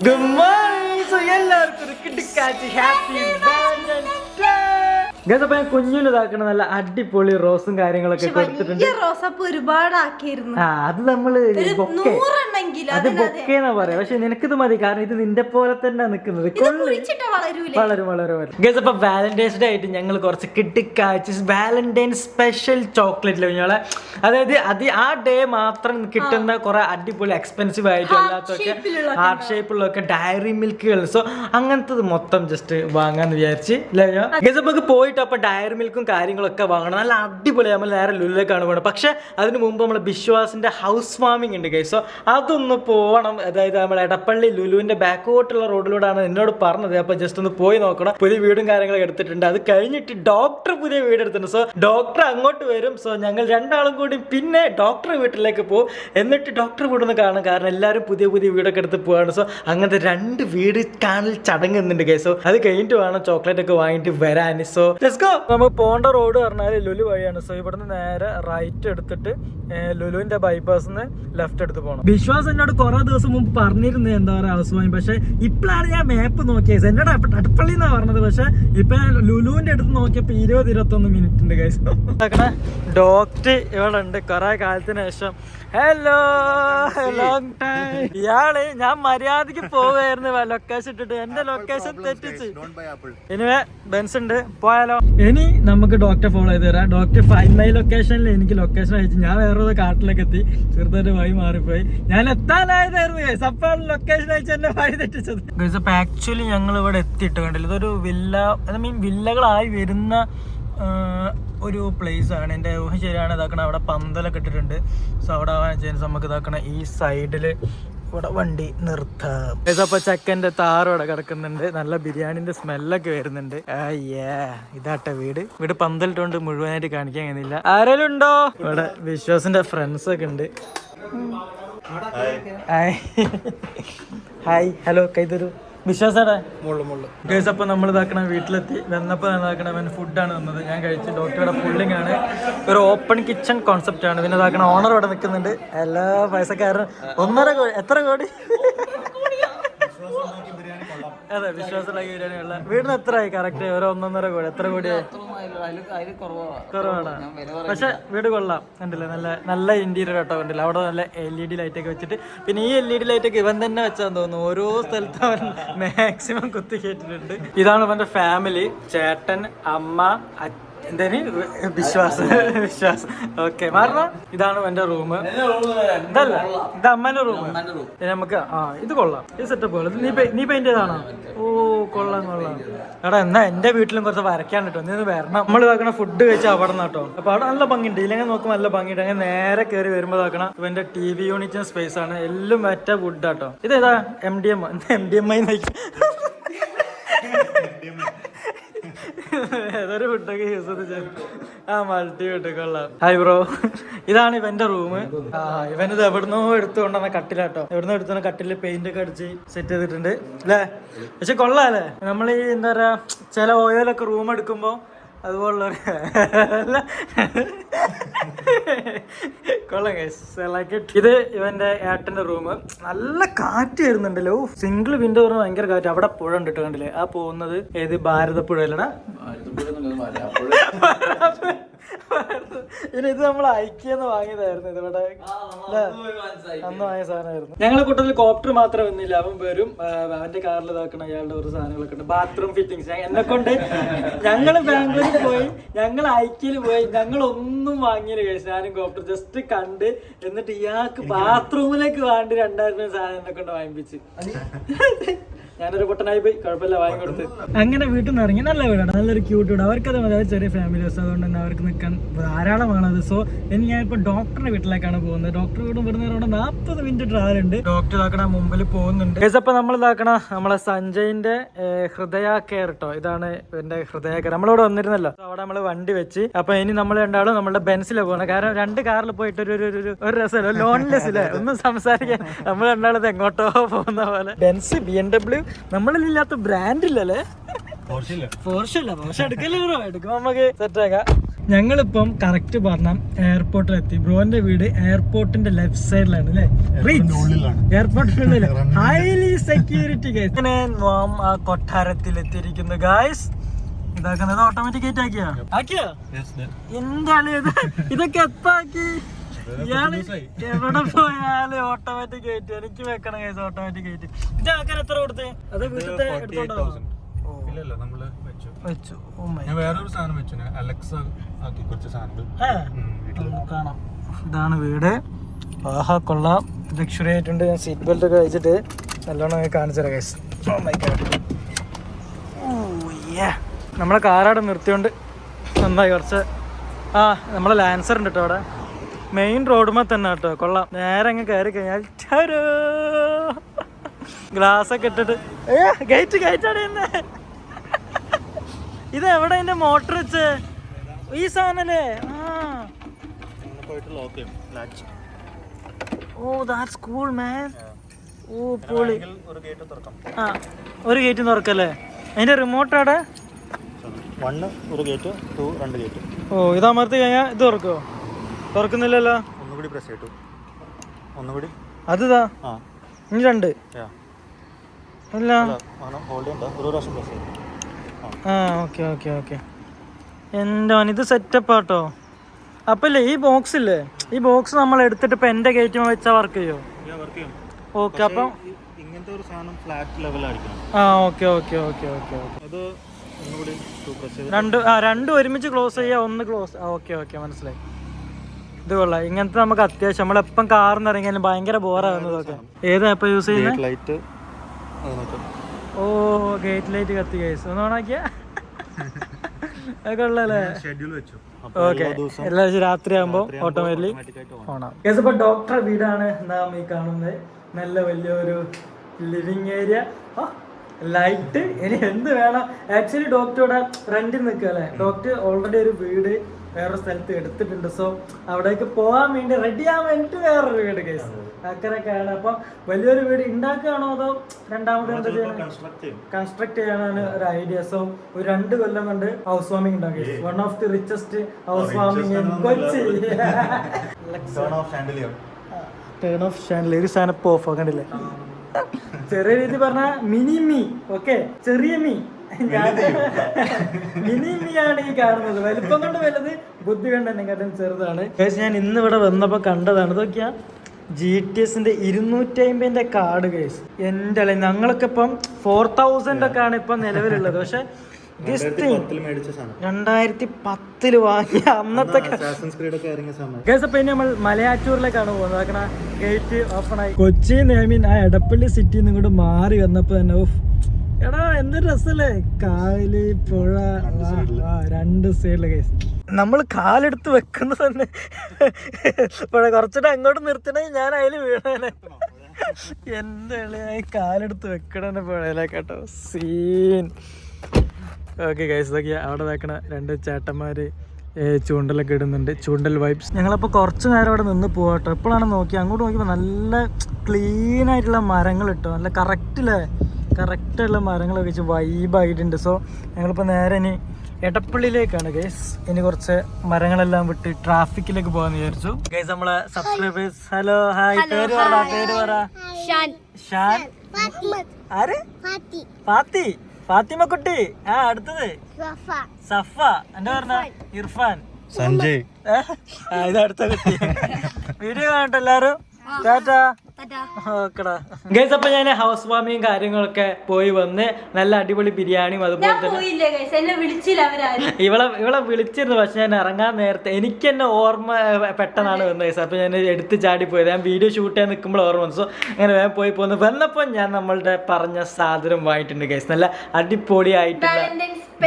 Good morning so എല്ലാവർക്കും കിട്ടിക്കാച്ച് happy ഗതപ്പ ഞാൻ കുഞ്ഞിന് ഇതാക്കണ നല്ല അടിപൊളി റോസും കാര്യങ്ങളൊക്കെ കൊടുത്തിട്ടുണ്ട്. റോസപ്പ് ഒരുപാട് ആക്കിയിരുന്നു ആ അത് നമ്മൾ ബൊക്കെ അത് ബൊക്കേന്നാ പറയാ. പക്ഷെ നിനക്കിത് മതി. കാരണം ഇത് നിന്റെ പോലെ തന്നെ വളരൂലേ? വളരെ വളരെ ഗസ് അപ്പൊ വാലന്റൈൻസ് ഡേ ആയിട്ട് ഞങ്ങൾ കുറച്ച് കിട്ടിക്കാഴ്ച വാലന്റൈൻ സ്പെഷ്യൽ ചോക്ലേറ്റ് ലഭിഞ്ഞോളെ അതായത് അത് ആ ഡേ മാത്രം കിട്ടുന്ന കുറെ അടിപൊളി എക്സ്പെൻസീവ് ആയിട്ട് അല്ലാത്തൊക്കെ ഹാർട്ട് ഷേപ്പുള്ളതൊക്കെ ഡയറി മിൽക്കുകൾ സോ അങ്ങനത്തത് മൊത്തം ജസ്റ്റ് വാങ്ങാന്ന് വിചാരിച്ച്. ഗസ് നമുക്ക് പോയിട്ട് അപ്പൊ ഡയറി മിൽക്കും കാര്യങ്ങളൊക്കെ വാങ്ങണം. നല്ല അടിപൊളി. നമ്മൾ നേരെ ലുല്ലേക്കാണ് പോകണം പക്ഷെ അതിന് മുമ്പ് നമ്മൾ ബിശ്വാസിന്റെ ഹൗസ് വാമിംഗ് ഉണ്ട് ഗൈസ് സോ അതൊന്ന് പോകണം അതായത് നമ്മുടെ എടപ്പള്ളി ലുലുവിന്റെ ബാക്കോട്ടുള്ള റോഡിലൂടെയാണ് എന്നോട് പറഞ്ഞത്. അപ്പൊ ജസ്റ്റ് ഒന്ന് പോയി നോക്കണം. പുതിയ വീടും കാര്യങ്ങളും എടുത്തിട്ടുണ്ട്. അത് കഴിഞ്ഞിട്ട് ഡോക്ടർ പുതിയ വീട് എടുത്തിട്ടുണ്ട്. സോ ഡോക്ടർ അങ്ങോട്ട് വരും. സോ ഞങ്ങൾ രണ്ടാളും കൂടി പിന്നെ ഡോക്ടർ വീട്ടിലേക്ക് പോകും. എന്നിട്ട് ഡോക്ടർ വീടൊന്ന് കാണും. കാരണം എല്ലാവരും പുതിയ പുതിയ വീടൊക്കെ എടുത്ത് പോവാണ്. സോ അങ്ങനത്തെ രണ്ട് വീട് കാണൽ ചടങ്ങുന്നുണ്ട് ഗൈസ് സോ അത് കഴിഞ്ഞിട്ട് വേണം ചോക്ലേറ്റ് ഒക്കെ വാങ്ങിയിട്ട് വരാൻ സോ ലെറ്റ്സ് ഗോ നമുക്ക് പോകേണ്ട റോഡ് പറഞ്ഞാൽ ലുലു വഴിയാണ്. സോ ഇവിടുന്ന് നേരെ റൈറ്റ് എടുത്തിട്ട് ലുലുവിന്റെ ബൈപ്പാസ് ലെഫ്റ്റ് എടുത്ത് പോകണം വിശ്വാസ് എന്നോട് കുറെ ദിവസം മുമ്പ് പറഞ്ഞിരുന്നത് എന്താ പറയുക ഹൗസ് വാങ്ങി പക്ഷെ ഇപ്പോഴാണ് ഞാൻ മാപ്പ് നോക്കിയത്. എന്നോട് അടുപ്പള്ളി എന്നാ പറഞ്ഞത്? പക്ഷെ ഇപ്പൊ ഞാൻ ലുലുവിന്റെ അടുത്ത് നോക്കിയപ്പോ ഇരുപത് ഇരുപത്തൊന്ന് മിനിറ്റ് ഉണ്ട് കൈസ് ഡോക്ടർ ഇവിടെ ഉണ്ട് കൊറേ കാലത്തിന് ശേഷം. ഹലോ ലോങ് ടൈം ഇയാൾ ഞാൻ മര്യാദയ്ക്ക് പോവായിരുന്നു ലൊക്കേഷൻ ഇട്ടിട്ട്. എന്റെ ലൊക്കേഷൻ തെറ്റിച്ച്. എനിവേ ബെൻസ് ഉണ്ട്. പോയാലോ? ഇനി നമുക്ക് ഡോക്ടറെ ഫോളോ ചെയ്ത് തരാം. ഡോക്ടർ ഫൈൻ മൈ ലൊക്കേഷനിൽ എനിക്ക് ലൊക്കേഷൻ അയച്ചു ഞാൻ വേറൊരു കാട്ടിലേക്ക് എത്തി. ചെറുതായിട്ട് വഴി മാറിപ്പോയി. ഞാൻ ആക്ച്വലി ഞങ്ങൾ ഇവിടെ എത്തിയിട്ട് കണ്ടില്ല? ഇതൊരു വില്ല ഐ മീൻ വില്ലകളായി വരുന്ന ഒരു പ്ലേസ് ആണ്. എന്റെ ഊഹ ശരിയാണ് ഇതാക്കണ അവിടെ പന്തലൊക്കെ ഇട്ടിട്ടുണ്ട്. സോ അവിടെ ചെയ്യുന്ന നമുക്ക് ഇതാക്കണ ഈ സൈഡിൽ ഇവിടെ വണ്ടി നിർത്താം. അപ്പൊ ചക്കന്റെ താറ് ഇവിടെ കിടക്കുന്നുണ്ട്. നല്ല ബിരിയാണിന്റെ സ്മെല്ലൊക്കെ വരുന്നുണ്ട്. അയ്യേ ഇതാട്ടെ വീട്. വീട് പന്തലിട്ടുകൊണ്ട് മുഴുവനായിട്ട് കാണിക്കാൻ കഴിയുന്നില്ല. ആരെങ്കിലും ഉണ്ടോ? ഇവിടെ വിശ്വാസിന്റെ ഫ്രണ്ട്സ് ഒക്കെ ഉണ്ട്. ഹായ്. ഹായ്. ഹലോ കൈതരു വിശ്വാസടാ. മുള്ളു മുള്ളു. ഗേസ് അപ്പോൾ നമ്മൾ ഇതാക്കണ വീട്ടിലെത്തി വന്നപ്പോൾ ഇതാക്കണ അവൻ ഫുഡാണ് വന്നത് ഞാൻ കഴിച്ച് ഡോക്ടറുടെ പുള്ളിങ് ആണ്. ഒരു ഓപ്പൺ കിച്ചൺ കോൺസെപ്റ്റ് ആണ്. പിന്നെ ഇതാക്കണ ഓണർ ഇവിടെ നിൽക്കുന്നുണ്ട്. എല്ലാ പൈസക്കാരനും ഒന്നര കോടി എത്ര കോടി? അതെ വിശ്വാസമുള്ള ബിരിയാണി ഉള്ള വീടിന് എത്ര ആയി? കറക്റ്റ് ഓരോ ഒന്നൊന്നര കോടി. എത്ര കോടി കുറവാണ്. പക്ഷെ വീട് കൊള്ളാം. കണ്ടില്ലേ? നല്ല നല്ല ഇന്റീരിയർ കേട്ടോ കണ്ടില്ല? അവിടെ നല്ല എൽ ഇ ഡി ലൈറ്റ് ഒക്കെ വെച്ചിട്ട്. പിന്നെ ഈ എൽ ഇ ഡി ലൈറ്റ് ഒക്കെ ഇവൻ തന്നെ വെച്ചാന്ന് തോന്നുന്നു. ഓരോ സ്ഥലത്തും അവൻ മാക്സിമം കുത്തി കേട്ടിട്ടുണ്ട് ഇതാണ് ഇവന്റെ ഫാമിലി ചേട്ടൻ അമ്മ അച്ഛൻ എന്തേന്? വിശ്വാസം. വിശ്വാസം. ഓക്കെ മാറണം ഇതാണ് എന്റെ റൂം. ഇതല്ല ഇത് അമ്മന്റെ റൂം. നമുക്ക് ആ ഇത് കൊള്ളാം. ഇത് സെറ്റപ്പ് കൊള്ളാം. നീ നീ പെയിന്റ് ചെയ്താണോ ഓ കൊള്ളാം കൊള്ളാം. എടാ എന്നാ എന്റെ വീട്ടിലും കുറച്ച് വരയ്ക്കാൻ കേട്ടോ. നീ വരണം. നമ്മൾ ഇതാക്കണ ഫുഡ് കഴിച്ചാൽ അവിടെ കേട്ടോ അപ്പൊ അവിടെ നല്ല ഭംഗിയുണ്ട്. ഇല്ലെങ്കിൽ നോക്കുമ്പോൾ നല്ല ഭംഗിയുണ്ട്. അങ്ങനെ നേരെ കയറി വരുമ്പോൾ ഇതാക്കണം എന്റെ ടി വി യൂണിറ്റും സ്പേസ് ആണ്. എല്ലാം മറ്റേ വുഡ് ആട്ടോ ഇത് ഏതാ M D M M D M I ആ മൾട്ടി ഹായ് ബ്രോ ഇതാണ് ഇവന്റെ റൂം ആ ഇത് എവിടുന്നോ എടുത്തുകൊണ്ടാണ് കട്ടിലാട്ടോ എവിടുന്നോ എടുത്തുകൊണ്ട് കട്ടിൽ പെയിന്റ് ഒക്കെ അടിച്ച് സെറ്റ് ചെയ്തിട്ടുണ്ട്. അല്ലേ പക്ഷെ കൊള്ളാല്ലേ? നമ്മൾ ഈ എന്താ പറയാ ചില ഓയിലൊക്കെ റൂം എടുക്കുമ്പോ അതുപോലുള്ള ഇത് ഇവന്റെ ഏട്ടന്റെ റൂം നല്ല കാറ്റ് വരുന്നുണ്ടല്ലോ. സിംഗിൾ വിൻഡോ പറഞ്ഞാൽ ഭയങ്കര കാറ്റ്. അവിടെ പുഴ ഉണ്ട് കണ്ടില്ലേ? ആ പോകുന്നത് ഏത്? ഭാരതപ്പുഴ അല്ലടാ ഇനി ഇത് നമ്മൾ ഐക്യെന്ന് വാങ്ങിയതായിരുന്നു ഇതിവിടെ? അന്ന് വാങ്ങിയ സാധനമായിരുന്നു. ഞങ്ങളെ കൂട്ടത്തിൽ കോപ്റ്റർ മാത്രം വന്നില്ല. അവൻ വരും. അവന്റെ കാറിൽ ഇതാക്കണം അയാളുടെ ഒരു സാധനങ്ങളൊക്കെ ഉണ്ട്. ബാത്റൂം ഫിറ്റിങ്സ് എന്നെ കൊണ്ട് ഞങ്ങൾ ബാംഗ്ലൂരിൽ പോയി. ഞങ്ങൾ ഐക്യയിൽ പോയി. ഞങ്ങൾ ഒന്നും വാങ്ങിയില്ല കഴിച്ചു ഞാനും കോപ്റ്റർ ജസ്റ്റ് കണ്ട് എന്നിട്ട് ഇയാൾക്ക് ബാത്റൂമിലേക്ക് വേണ്ടി രണ്ടായിരം രൂപ സാധനം എന്നെ കൊണ്ട് വാങ്ങിപ്പിച്ച് ഞാനൊരു പൊട്ടനായി പോയി. കുഴപ്പമില്ല വാങ്ങി കൊടുത്ത്. അങ്ങനെ വീട്ടിൽ നിന്ന് ഇറങ്ങി നല്ല വീടാണ്. നല്ലൊരു ക്യൂട്ട് വീട് അവർക്കത് മതി. ചെറിയ ഫാമിലി ഹൗസ് അതുകൊണ്ട് തന്നെ അവർക്ക് നിൽക്കാൻ ധാരാളമാണ് അത് സോ ഇനി ഞാൻ ഇപ്പോൾ ഡോക്ടറുടെ വീട്ടിലേക്കാണ് പോകുന്നത്. ഡോക്ടർ വീടും വരുന്നവരോട് നാൽപ്പത് മിനിറ്റ് ട്രാവൽ ഉണ്ട്. ഡോക്ടർ ഇതാക്കണ മുമ്പിൽ പോകുന്നുണ്ട്. അപ്പോൾ നമ്മൾ ഇതാക്കണ നമ്മളെ സഞ്ജയിന്റെ ഹൃദയ കെയർ കേട്ടോ ഇതാണ് എന്റെ ഹൃദയ കെയർ നമ്മളിവിടെ വന്നിരുന്നല്ലോ. അവിടെ നമ്മൾ വണ്ടി വെച്ച്. അപ്പൊ ഇനി നമ്മൾ രണ്ടാളും നമ്മളുടെ ബെൻസിലെ പോകണം കാരണം രണ്ട് കാറിൽ പോയിട്ട് ഒരു ഒരു- ഒരു രസമല്ലോ? ലോൺലെസ് ഇല്ലേ? ഒന്നും സംസാരിക്കാൻ. നമ്മൾ രണ്ടാളത് എങ്ങോട്ടോ പോകുന്ന പോലെ. ബെൻസ് ബി എം ഡബ്ല്യു നമ്മളില്ലാത്ത ബ്രാൻഡ് ഇല്ലല്ലേ? പോർഷല്ല പോർഷ എടുക്കല്ലേ ബ്രോ എടുക്കുമ്പോ നമുക്ക് സെറ്റ് ആക്കാം. ഞങ്ങളിപ്പം കറക്റ്റ് പറഞ്ഞ എയർപോർട്ടിലെത്തി ബ്രോന്റെ വീട് എയർപോർട്ടിന്റെ ലെഫ്റ്റ് സൈഡിലാണ് അല്ലേ? എയർപോർട്ടിനുള്ളിൽ ഹൈലി സെക്യൂരിറ്റി ഗൈസ് അങ്ങനെ നാം ആ കൊട്ടാരത്തിൽ എത്തിയിരിക്കുന്നു ഗായ്സ് ഇതാക്കുന്നത് ഓട്ടോമാറ്റിക് ആയിട്ട് ആക്കിയോ? ആക്കിയോ? എന്താണ് ഇത് ഇതൊക്കെ എത്താക്കി ഇയാൾ എവിടെ പോയാലും ഓട്ടോമാറ്റിക് ആയിട്ട് എനിക്ക് വെക്കണം കേസ് ഓട്ടോമാറ്റിക് ആയിട്ട് ഇത് ആക്കാൻ എത്ര കൊടുത്തേ? അത് വീട്ടിലത്തെ എടുത്തോണ്ടോ? ഇല്ലല്ല നമ്മൾ വെച്ചു. ഓ മൈ ഞാൻ വേറൊരു സാധനം വെച്ചു അലക്സ ആക്കി കുറച്ച് സാധനങ്ങൾ. കാണാം. ഇതാണ് വീട്. ആഹാ കൊള്ളാം. ലക്ഷറി ആയിട്ടുണ്ട്. ഞാൻ സീറ്റ് ബെൽറ്റ് ഒക്കെ വെച്ചിട്ട് നല്ലോണം കാണിച്ചു തരാം ഗൈസ് നമ്മളെ കാറവിടെ നിർത്തിയോണ്ട് നന്നായി കുറച്ച്. ആ നമ്മളെ ലാൻസർ ഉണ്ട് കേട്ടോ അവിടെ. മെയിൻ റോഡുമ്മ തന്നെ കേട്ടോ കൊള്ളാം. നേരെ അങ്ങ് കയറി കഴിഞ്ഞാൽ ഗ്ലാസ് ഒക്കെ ഇട്ടിട്ട്. ഏ ഗേറ്റ് ഗേറ്റാണ് എന്നെ ഇത് എവിടെ എന്റെ മോട്ടർ വെച്ച്? ഈ സാധനല്ലേ? ഓ ദാറ്റ്സ് കൂൾ മാൻ ഓ പൊളി. ഗേറ്റ് ഒരു ഗേറ്റ് തുറക്കല്ലേ? അതിന്റെ റിമോട്ട് അവിടെ വണ്ണ് ഒരു ഗേറ്റ് ടു രണ്ട് ഗേറ്റ് ഓ ഇത് അമർത്തി കഴിഞ്ഞാൽ ഇത് തുറക്കോ തുറക്കുന്നില്ലല്ലോ. ഒന്നുകൂടി പ്രസ് ചെയ്തു ഒന്നുകൂടി. അതിതാ? ആ. ഇനി രണ്ട്. അല്ല. ഹോൾഡ് ചെയ്യണ്ട. ഒരു പ്രാവശ്യം പ്രസ് ചെയ്തു ആ ഓക്കെ ഓക്കെ ഓക്കെ എന്റെ ഇത് സെറ്റപ്പ് ആട്ടോ. അപ്പല്ലേ ഈ ബോക്സ് ഇല്ലേ? ഈ ബോക്സ് നമ്മൾ എടുത്തിട്ട് ഇപ്പൊ എന്റെ ഗേറ്റ് വെച്ചാ വർക്ക് ചെയ്യോ? വർക്ക് ചെയ്യും. ഓക്കെ അപ്പം ഇങ്ങനത്തെ ഒരു സാധനം ഫ്ലാറ്റ് ലെവലായിരിക്കും ആ okay okay okay okay okay അത് രണ്ട് ആ രണ്ടും ഒരുമിച്ച് ക്ലോസ് ചെയ്യുക ഒന്ന് ക്ലോസ് ആ ഓക്കെ ഓക്കെ മനസ്സിലായി. ഇത് കൊള്ളാം. ഇങ്ങനത്തെ നമുക്ക് അത്യാവശ്യം നമ്മളെപ്പം കാറിന്ന് ഇറങ്ങിയാലും ഭയങ്കര ബോറാകുന്നതൊക്കെ ഏതാ ഇപ്പൊ യൂസ് ചെയ്യുന്നത് ഗേറ്റ് ലൈറ്റ് ഓ ഗേറ്റ് ലൈറ്റ് കത്തി കേസ് ഒന്ന് ഓണാക്കിയ? കൊള്ളാല്ലേ? ഷെഡ്യൂൾ വെച്ചു. ഓക്കെ എല്ലാ രാത്രി ആകുമ്പോൾ ഓട്ടോമാറ്റിക്കലി ഓണാം കേസ് ഇപ്പൊ ഡോക്ടറെ വീടാണ് നാം ഈ കാണുന്നത്. നല്ല വലിയൊരു ലിവിങ് ഏരിയ ലൈറ്റ് ഇനി എന്ത് വേണം? ആക്ച്വലി ഡോക്ടർ ഇവിടെ റെന്റിൽ നിൽക്കുക അല്ലേ? ഡോക്ടർ ഓൾറെഡി ഒരു വീട് വേറെ സ്ഥലത്ത് എടുത്തിട്ടുണ്ട്. സോ അവിടേക്ക് പോകാൻ വേണ്ടി റെഡി ആവാൻ വേണ്ടിട്ട് വേറൊരു വീട് കേസ് അങ്ങനെയൊക്കെയാണ്. അപ്പൊ വലിയൊരു വീട് ഉണ്ടാക്കുകയാണോ അതോ രണ്ടാമത് എന്താ ചെയ്യണം? കൺസ്ട്രക്ട് ചെയ്യും. ചെയ്യാനാണ് ഒരു ഐഡിയ സോ ഒരു രണ്ട് കൊല്ലം കൊണ്ട് ഹൗസ് വാമിംഗ് ഉണ്ടാക്കി one of the richest house warming Kochi. Turn turn off channel ഒരു സാധനം ഓഫ് കണ്ടില്ലേ ചെറിയ രീതി പറഞ്ഞ മിനി മീ ഓക്കെ? ചെറിയ മീ. മിനി മീ ആണ് ഈ കാണുന്നത്. വലിപ്പം കൊണ്ട് വലുത് ബുദ്ധി കൊണ്ട് എന്നെക്കാട്ടും ചെറുതാണ്. ഞാൻ ഇന്ന് ഇവിടെ വന്നപ്പോൾ കണ്ടതാണ്. ഇതൊക്കെയാ ജി ടി എസിന്റെ ഇരുന്നൂറ്റി അമ്പതിന്റെ കാർഡ് കേസ് എന്റെ അല്ലെ ഞങ്ങളൊക്കെ ഇപ്പം ഫോർ തൗസൻഡ് ഒക്കെ ആണ് ഇപ്പം നിലവിലുള്ളത്. പക്ഷെ രണ്ടായിരത്തി പത്തിൽ വാങ്ങിയ അന്നത്തെ അപ്പൊ ഇനി നമ്മൾ മലയാറ്റൂരിലേക്കാണ് പോകുന്നത്. ഗേറ്റ് ഓപ്പൺ ആയി. കൊച്ചി ഐ ആ എടപ്പള്ളി സിറ്റിയിൽ നിന്ന് ഇങ്ങോട്ട് മാറി വന്നപ്പോ തന്നെ എടാ എന്തൊരു രസല്ലേ? കായൽ പുഴ രണ്ട് സൈഡിൽ ഗൈസ് നമ്മൾ കാലെടുത്ത് വെക്കുന്ന തന്നെ. പുഴ കുറച്ചിട്ട് അങ്ങോട്ട് നിർത്തണേ ഞാൻ അതിൽ വീണേനെ. എന്താണ് കാലെടുത്ത് വെക്കണേ പുഴയിലേക്കാട്ടോ. സീൻ ഓക്കെ ഗൈസ് ഇതൊക്കെ അവിടെ നിൽക്കണ രണ്ട് ചേട്ടന്മാര് ഏ, ചൂണ്ടലൊക്കെ ഇടുന്നുണ്ട്. ചൂണ്ടൽ വൈബ്സ് ഞങ്ങളപ്പോൾ കുറച്ച് നേരം അവിടെ നിന്ന് പോകട്ടോ എപ്പോഴാണ് നോക്കി അങ്ങോട്ട് നോക്കിയപ്പോൾ നല്ല ക്ലീൻ ആയിട്ടുള്ള മരങ്ങൾ ഇട്ടോ. നല്ല കറക്റ്റില്ലേ കറക്റ്റുള്ള മരങ്ങളൊക്കെ വെച്ച് വൈബായിട്ടുണ്ട് സോ ഞങ്ങളിപ്പോൾ നേരെ ഇനി എടപ്പള്ളിയിലേക്കാണ് ഗൈസ് ഇനി കുറച്ച് മരങ്ങളെല്ലാം വിട്ട് ട്രാഫിക്കിലേക്ക് പോകാന്ന് വിചാരിച്ചു. ഗൈസ് നമ്മളെ സബ്സ്ക്രൈബേഴ്സ് ഹലോ ഹായ് പേര് പറ പേര് പറ. ഷാൻ. ആര്? ഫാത്തി? ഫാത്തിമ കുട്ടി ആ അടുത്തത്. സഫ. എന്റെ പറഞ്ഞ? ഇർഫാൻ. സഞ്ജയ്. ആ, ഇത് അടുത്ത കുട്ടി. വീഡിയോ കാണട്ടെ എല്ലാരും ടാറ്റാ. ഗൈസ് അപ്പൊ ഞാൻ ഹൗസ് വാമിയും കാര്യങ്ങളൊക്കെ പോയി വന്ന് നല്ല അടിപൊളി ബിരിയാണിയും അതുപോലെ തന്നെ ഇവളെ ഇവളെ വിളിച്ചിരുന്നു പക്ഷെ ഞാൻ ഇറങ്ങാൻ നേരത്തെ എനിക്ക് തന്നെ ഓർമ്മ പെട്ടെന്നാണ് വന്നത് ഗൈസ്. അപ്പൊ ഞാൻ എടുത്ത് ചാടി പോയത്. ഞാൻ വീഡിയോ ഷൂട്ട് ചെയ്യാൻ നിൽക്കുമ്പോൾ ഓർമ്മ വന്നു. സോ അങ്ങനെ വേഗം പോയി പോന്ന്. വന്നപ്പോൾ ഞാൻ നമ്മളുടെ പറഞ്ഞ സാധനം വാങ്ങിയിട്ടുണ്ട് ഗൈസ്. നല്ല അടിപൊളിയായിട്ടുള്ള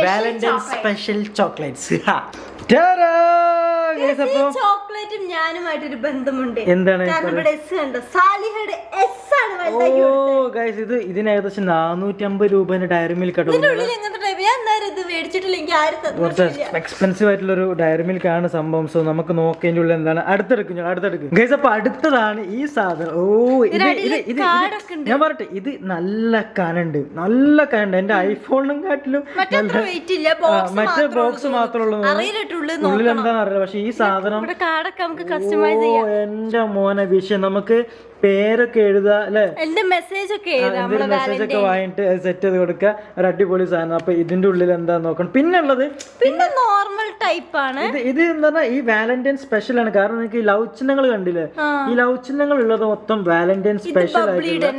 വാലന്റൈൻ സ്പെഷ്യൽ ചോക്ലേറ്റ്സ് അപ്പൊ ചോക്ലേറ്റും ഞാനുമായിട്ടൊരു ബന്ധമുണ്ട്. എന്താണ്? ഓ ഗൈസ് ഇത് ഇതിന് ഏകദേശം നാനൂറ്റി അമ്പത് രൂപേന്റെ ഡയറി മിൽക്ക് കേട്ടോ ഇത് മേടിച്ചിട്ടില്ലെങ്കിൽ ആരും കുറച്ച് എക്സ്പെൻസീവ് ആയിട്ടുള്ള ഒരു ഡയറി മിൽക്ക് ആണ് സംഭവം. സോ നമുക്ക് നോക്കേണ്ട ഉള്ളിൽ എന്താണ്? അടുത്തെടുക്കും ഞാൻ അടുത്തെടുക്കും. ഗൈസ് അപ്പൊ അടുത്തതാണ് ഈ സാധനം. ഓ ഇത് ഇത് ഞാൻ പറട്ടെ ഇത് നല്ല കനുണ്ട്. നല്ല കനുണ്ട്. എന്റെ ഐഫോണിനും കാട്ടിലും മറ്റേ ബോക്സ് മാത്രമേ ഉള്ളൂ. ഉള്ളിൽ എന്താണെന്ന് അറിയില്ല. പക്ഷെ ഈ സാധനം എന്റെ മോനെ വിഷയം. നമുക്ക് പേരൊക്കെ എഴുതാ അല്ലെ? മെസ്സേജ് ഒക്കെ വാങ്ങിട്ട് സെറ്റ് ചെയ്ത് കൊടുക്കുക. ഒരു അടിപൊളി സാധനം. അപ്പൊ ഇതിന്റെ ഉള്ളിൽ എന്താ നോക്കണം. പിന്നെ ഉള്ളത് പിന്നെ നോർമൽ ടൈപ്പ് ആണ്. ഇത് ഇത് എന്താ പറഞ്ഞാ ഈ വാലന്റൈൻ സ്പെഷ്യൽ ആണ്. കാരണം നിങ്ങൾക്ക് ഈ ലവ് ചിഹ്നങ്ങൾ കണ്ടില്ലേ? ഈ ലവ് ചിഹ്നങ്ങൾ ഉള്ളത് മൊത്തം വാലന്റൈൻ സ്പെഷ്യൽ ആയിട്ടുള്ള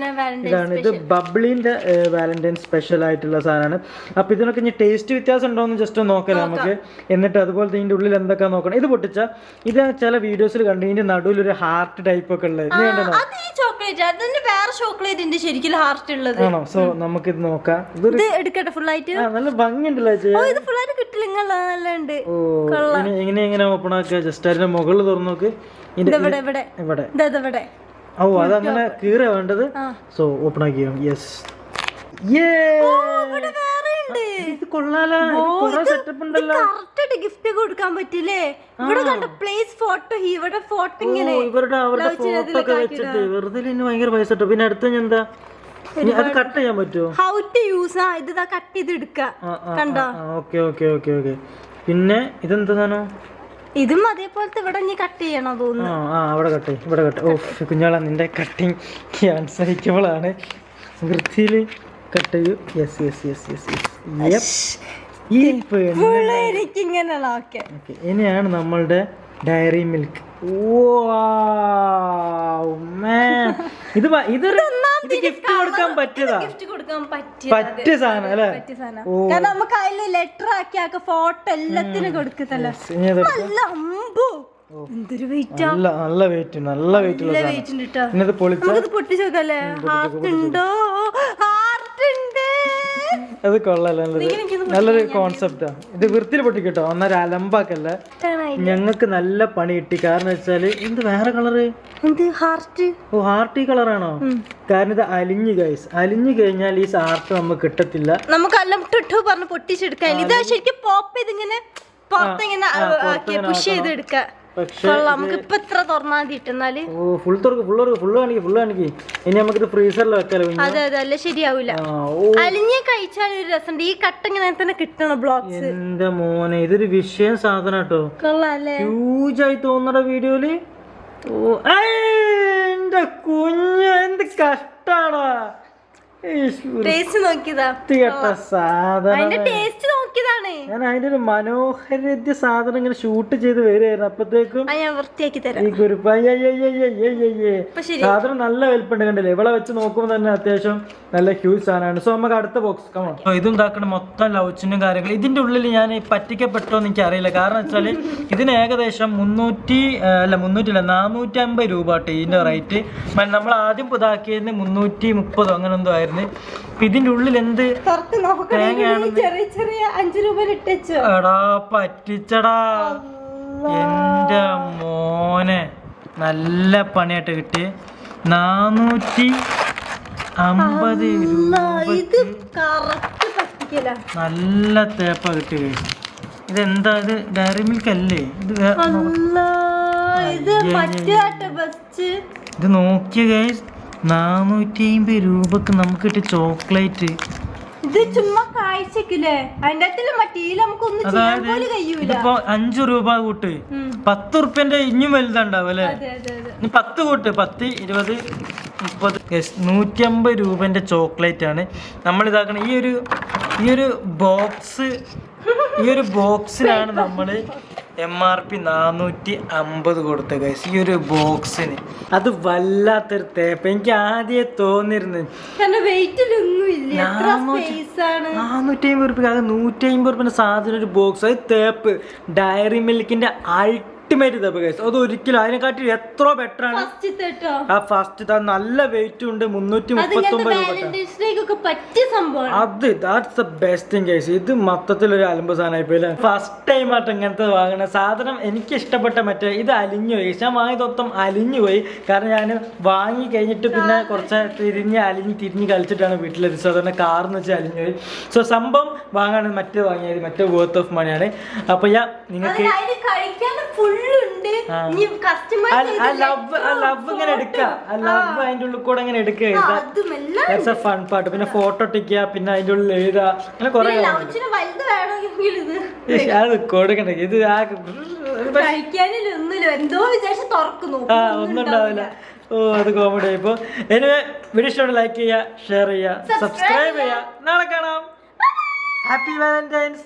ഇതാണ്. ഇത് ബബ്ലിന്റെ വാലന്റൈൻ സ്പെഷ്യൽ ആയിട്ടുള്ള സാധനമാണ്. അപ്പൊ ഇതിനൊക്കെ ഇനി ടേസ്റ്റ് വ്യത്യാസം ഉണ്ടോ എന്ന് ജസ്റ്റ് നോക്കാം നമുക്ക്. എന്നിട്ട് അതുപോലെ ഇതിന്റെ ഉള്ളിൽ എന്തൊക്കെ നോക്കണം. ഇത് പൊട്ടിച്ച ഇത് ചില വീഡിയോസിൽ കണ്ടു ഇതിന്റെ നടുവിൽ ഒരു ഹാർട്ട് ടൈപ്പ് ഒക്കെ ഉള്ളത്. ഇത് കണ്ടോ? അത് ഈ ചോക്ലേറ്റ് അതിന്റെ വേറെ ചോക്ലേറ്റ് ഉണ്ട് ശരിക്കും ഹാർട്ട് ഉള്ളത്. ആണോ? സോ നമുക്ക് ഇത് നോക്കാം. ഇത് എടുക്കട്ടെ ഫുൾ ആയിട്ട്? നല്ല ഭംഗിയുണ്ടല്ലോ എങ്ങനെ എങ്ങനെ ഓപ്പൺ ആക്കുക? ജസ്റ്റ് അതിന്റെ മുകളിൽ തുറന്നു നോക്ക്? ഇവിടെ ഓ അതങ്ങനെ കീറ വേണ്ടത്. So open ആക്കിയോ? യെസ് ഇത് കൊള്ളാല. കൊറേ സെറ്റപ്പ് ഉണ്ടല്ലോ. കറക്റ്റ് ഗിഫ്റ്റ് കൊടുക്കാൻ പറ്റില്ലേ? ഇവിടെ കണ്ട പ്ലേസ് ഫോട്ടോ ഇവിടെ ഫോട്ടോ ഇങ്ങനെ ഇവരുടെ അവരുടെ ഫോട്ടോ വെച്ചിട്ട് വെറുതെ ഭയങ്കര പൈസ പിന്നെ അടുത്ത ഞാൻ എന്താ? കട്ട് ചെയ്യാൻ പറ്റുമോ ഹൗ ടു യൂസ് ഇത് കട്ട് ചെയ്ത് എടുക്കുക. കണ്ടോ? Okay okay okay okay. പിന്നെ ഇതെന്താണോ ഇതും അതേപോലത്തെ ഇവിടെ നീ കട്ട് ചെയ്യണോ തോന്നുന്നു. ആ അവിടെ കട്ട് ഇവിടെ കട്ട് ഓ കുഞ്ഞാള നിന്റെ കട്ടിങ് അൺസഹിക്കബിൾ ആണ് വൃത്തിയിൽ കട്ട് ചെയ്യൂ. Yes yes yes yes yes okay ഇനിയാണ് നമ്മളുടെ ഡയറി മിൽക്ക് ഇത് ഇതൊരു ഇത് ഗിഫ്റ്റ് കൊടുക്കാൻ പറ്റിയതാ. ഗിഫ്റ്റ് കൊടുക്കാൻ പറ്റിയ സാധനം അല്ലേ? കാരണം നമുക്ക് അതിൽ ലെറ്റർ ആക്കി ആക്ക ഫോട്ടോ എല്ലാത്തിനും കൊടുക്കത്തല്ലോ. നല്ല അമ്പു. എന്തൊരു വെയിറ്റ് നല്ല നല്ല വെയിറ്റ് നല്ല വെയിറ്റ് ഉള്ള സാധനം. വെയിറ്റ് ഉണ്ട് കേട്ടോ ഇന്നത് പൊളിച്ച നമുക്കിത് പൊട്ടിച്ച് നോക്കല്ലേ ഹാർട്ട് ഉണ്ടോ ഹാർട്ട് ഉണ്ട് അത് കൊള്ളല്ലോ നല്ലത്. നല്ലൊരു കോൺസെപ്റ്റാ ഇത് വൃത്തിയിൽ പൊട്ടിക്കിട്ടോ. ഒന്നര അലമ്പാക്കല്ല. ഞങ്ങൾക്ക് നല്ല പണി കിട്ടി. കാരണം വെച്ചാൽ എന്ത് വേറെ കളറ് ഓ ഹാർട്ട് ഈ കളറാണോ കാരണം ഇത് അലിഞ്ഞു ഗൈസ് അലിഞ്ഞു കഴിഞ്ഞാൽ ഈ ഹാർട്ട് നമുക്ക് കിട്ടത്തില്ല. നമുക്ക് പറഞ്ഞ് പൊട്ടിച്ചെടുക്കാൻ ഇത് ശരിക്കും പോപ്പ് ഇതിങ്ങനെ പുറത്തിങ്ങനെ പുഷ് ചെയ്ത് എടുക്ക പക്ഷെ കൊള്ളാം നമുക്ക് ഇപ്പൊ ഇത്ര തുറന്നാൽ കിട്ടുന്നാൽ ഓ ഫുൾ തുറക്ക് ഫുൾ തുറക്ക് ഫുള്ള് കാണിക്ക് ഫുള്ള് കാണിക്ക്. ഇനി നമുക്കിത് ഫ്രീസറിൽ വെക്കാലോ. അതെ അതെ അല്ല ശരിയാവില്ല അലിഞ്ഞ കഴിച്ചാൽ ഒരു രസമുണ്ട് ഈ കട്ട ഇങ്ങനെ തന്നെ കിട്ടണം ബ്ലോക്സ്. എന്റെ മോനെ ഇതൊരു വിഷയം സാധനം കേട്ടോ ഹ്യൂജ് ആയി തോന്നണ വീഡിയോയിൽ ഓ എന്റെ കുഞ്ഞ് എന്ത് കഷ്ടാടാ. ടേസ്റ്റ് നോക്കിയതാ. വൃത്തികെട്ട സാധനം. അതിന്റെ ടേസ്റ്റ് നോക്കിയതാണ്. ഞാൻ അതിന്റെ ഒരു സാധനം ഇങ്ങനെ ഷൂട്ട് ചെയ്ത് വരികയായിരുന്നു. അപ്പത്തേക്കും അത് ഞാൻ വൃത്തിയാക്കി തരാം. ഈ കുരുപ്പ് അയ്യയ്യയ്യയ്യയ്യയ്യേ. ഇപ്പൊ ശരി. സാധനം നല്ല വലിപ്പുണ്ട് കണ്ടില്ലേ? ഇവിടെ വെച്ച് നോക്കുമ്പോൾ തന്നെ അത്യാവശ്യം നല്ല ഹ്യൂജ് സാധനമാണ്. സോ നമുക്ക് അടുത്ത ബോക്സ് കമോ ഇതും മൊത്തം ലൗച്ചിനും കാര്യങ്ങളും ഇതിന്റെ ഉള്ളിൽ ഞാൻ പറ്റിക്കപ്പെട്ടോ എന്ന് എനിക്ക് അറിയില്ല. കാരണം വെച്ചാൽ ഇതിന് ഏകദേശം മുന്നൂറ്റി ആ, അല്ല മുന്നൂറ്റില്ല നാനൂറ്റി അമ്പത് രൂപ കേട്ടോ ഇതിന്റെ റേറ്റ് നമ്മൾ ആദ്യം ഇതാക്കിയതിന് മുന്നൂറ്റി മുപ്പതോ അങ്ങനെ എന്തോ ആയിരുന്നു. അപ്പൊ ഇതിന്റെ ഉള്ളിൽ എന്ത് ചെറിയ ചെറിയ അഞ്ചു രൂപ എടാ പറ്റിച്ചടാ. എന്റെ മോനെ നല്ല പണിയായിട്ട് കിട്ടി നാനൂറ്റി അമ്പത് രൂപ നല്ല തേപ്പ കിട്ടി. കഴിച്ചു ഇതെന്താ ഇത് ഡയറി മിൽക്ക് അല്ലേ? ഇത് ഇത് നോക്കിയ ഗൈസ്. നാനൂറ്റി അമ്പത് രൂപക്ക് നമുക്ക് കിട്ടിയ ചോക്ലേറ്റ്. ഇത് ചുമ്മാ കാഴ്ചക്കില്ലേ? അതിന്റെ അകത്തിൽ മറ്റേ നമുക്കൊന്നും ചെയ്യാൻ അതായത് പോലും കഴിയൂല. ഇതിപ്പോ അഞ്ചു രൂപ കൂട്ട്. പത്ത് ഉറുപ്പ്യന്റെ ഇനിയും വലുതുണ്ടാവും അല്ലേ? പത്ത് കൂട്ട്. പത്ത് ഇരുപത് മുപ്പത് നൂറ്റി അമ്പത് രൂപന്റെ ചോക്ലേറ്റ് ആണ്. നമ്മൾ ഇതാക്കണ ഈ ഒരു ഈ ഒരു ബോക്സ് ഈ ഒരു ബോക്സിലാണ് നമ്മൾ എം ആർ പി നാനൂറ്റി അമ്പത് കൊടുത്ത ഗൈസ് ഈ ഒരു ബോക്സിന്. അത് വല്ലാത്തൊരു തേപ്പ്. എനിക്ക് ആദ്യം തോന്നിരുന്നു നാനൂറ്റി- അമ്പത് റുപ്യ നൂറ്റി അമ്പത് റുപ്യ സാധനം ഒരു ബോക്സ് അത് തേപ്പ്. ഡയറി മിൽക്കിന്റെ അൾട്ടിമേറ്റ് ഇതപ്പ് ഗൈസ് അത് ഒരിക്കലും അതിനെക്കാട്ടി എത്ര ബെറ്റർ ആണ്. ആ ഫസ്റ്റ് നല്ല വെയിറ്റ് ഉണ്ട് മുന്നൂറ്റി മുപ്പത്തി ഒമ്പത് അത് that's the best thing guys ഇത് മൊത്തത്തിൽ ഒരു അലമ്പ് സാധനമായി പോയില്ല? ഫസ്റ്റ് ടൈം ആയിട്ട് ഇങ്ങനത്തെ വാങ്ങണ സാധനം എനിക്ക് ഇഷ്ടപ്പെട്ട മറ്റേ ഇത് അലിഞ്ഞു പോയി. ഞാൻ വാങ്ങിയത് മൊത്തം അലിഞ്ഞു പോയി. കാരണം ഞാൻ വാങ്ങി കഴിഞ്ഞിട്ട് പിന്നെ കുറച്ച് തിരിഞ്ഞ് അലിഞ്ഞ് തിരിഞ്ഞ് കളിച്ചിട്ടാണ് വീട്ടിലെത്തിച്ചത് അതുകൊണ്ട് കാർന്ന് വെച്ച് അലിഞ്ഞു പോയി. സോ സംഭവം വാങ്ങാണ് മറ്റേ വാങ്ങിയത്. മറ്റേ വർത്ത് ഓഫ് മണിയാണ് അപ്പൊ ഞാൻ നിങ്ങൾക്ക് ഫുൾ കഴിക്കാൻ ഉള്ളിൽ കൂടെ അങ്ങനെ എടുക്കുക ഫൺ പാട്ട് പിന്നെ ഫോട്ടോ ടിക്കുക പിന്നെ അതിന്റെ ഉള്ളിൽ എഴുതാ അങ്ങനെ കുറേ ഇത് ഏയ് അത് കൊടുക്കണ്ടേ. ഇത് ആ കഴിക്കാനില്ല ഒന്നുമില്ല. എന്തോ വിചാരിച്ച് തുറക്കുന്നു. ആ ഒന്നും ഓ അത് കോമഡി ആയിപ്പോ എനിവേ വീഡിയോ ഇഷ്ടം ലൈക്ക് ചെയ്യുക ഷെയർ ചെയ്യുക സബ്സ്ക്രൈബ് ചെയ്യുക നാളെ കാണാം. Happy Valentine's